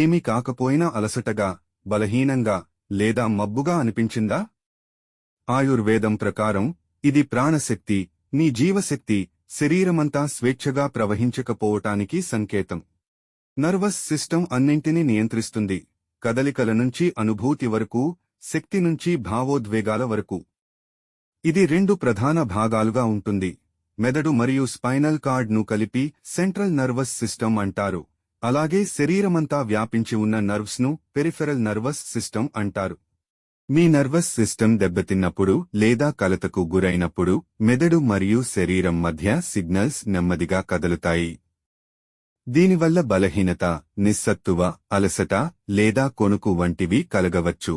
ఏమీ కాకపోయినా అలసటగా బలహీనంగా లేదా మబ్బుగా అనిపించిందా? ఆయుర్వేదం ప్రకారం ఇది ప్రాణశక్తి మీ జీవశక్తి శరీరమంతా స్వేచ్ఛగా ప్రవహించకపోవటానికి సంకేతం. నర్వస్ సిస్టమ్ అన్నింటినీ నియంత్రిస్తుంది కదలికల నుంచి అనుభూతి వరకు శక్తి నుంచి భావోద్వేగాల వరకు. ఇది రెండు ప్రధాన భాగాలుగా ఉంటుంది మెదడు మరియు స్పైనల్ కార్డ్ను కలిపి సెంట్రల్ నర్వస్ సిస్టమ్ అంటారు. అలాగే శరీరమంతా వ్యాపించి ఉన్న నర్వ్స్ను పెరిఫెరల్ నర్వస్ సిస్టమ్ అంటారు. మీ నర్వస్ సిస్టమ్ దెబ్బతిన్నప్పుడు లేదా కలతకు గురైనప్పుడు మెదడు మరియు శరీరం మధ్య సిగ్నల్స్ నెమ్మదిగా కదులుతాయి. దీనివల్ల బలహీనత నిస్సత్తువ అలసట లేదా కొనుకు వంటివి కలగవచ్చు.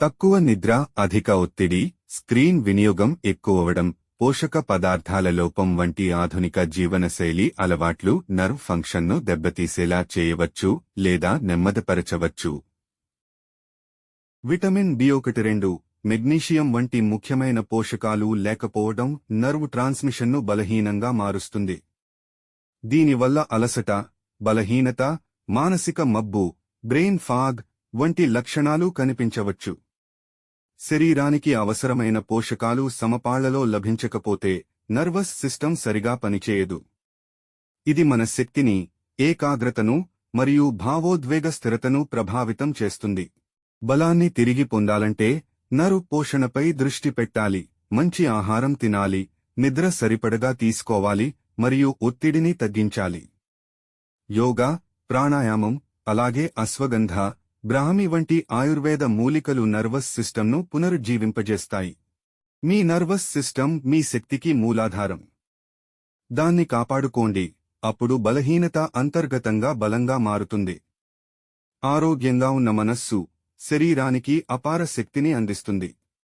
తక్కువ నిద్ర అధిక ఒత్తిడి స్క్రీన్ వినియోగం ఎక్కువవడం పోషక పదార్థాల లోపం వంటి ఆధునిక జీవనశైలి అలవాట్లు నర్వ్ ఫంక్షన్ను దెబ్బతీసేలా చేయవచ్చు లేదా నెమ్మదిపరచవచ్చు. విటమిన్ బి ఒకటి రెండు మెగ్నీషియం వంటి ముఖ్యమైన పోషకాలు లేకపోవడం నర్వ్ ట్రాన్స్మిషన్ను బలహీనంగా మారుస్తుంది. దీనివల్ల అలసట బలహీనత మానసిక మబ్బు బ్రెయిన్ ఫాగ్ వంటి లక్షణాలు కనిపించవచ్చు. శరీరానికి అవసరమైన పోషకాలు సమపాళ్ళలో లభించకపోతే నర్వస్ సిస్టమ్ సరిగా పనిచేయదు. ఇది మన శక్తిని ఏకాగ్రతను మరియు భావోద్వేగ స్థిరతను ప్రభావితం చేస్తుంది. బలాన్ని తిరిగి పొందాలంటే నరు పోషణపై దృష్టి పెట్టాలి మంచి ఆహారం తినాలి నిద్ర సరిపడగా తీసుకోవాలి మరియు ఒత్తిడిని తగ్గించాలి. యోగా ప్రాణాయామం అలాగే అశ్వగంధ బ్రాహ్మి వంటి ఆయుర్వేద మూలికలు నర్వస్ సిస్టమ్ను పునరుజ్జీవింపజేస్తాయి. మీ నర్వస్ సిస్టమ్ మీ శక్తికి మూలాధారం. దాన్ని కాపాడుకోండి. అప్పుడు బలహీనత అంతర్గతంగా బలంగా మారుతుంది. ఆరోగ్యంగా ఉన్న మనస్సు శరీరానికి అపార శక్తిని అందిస్తుంది.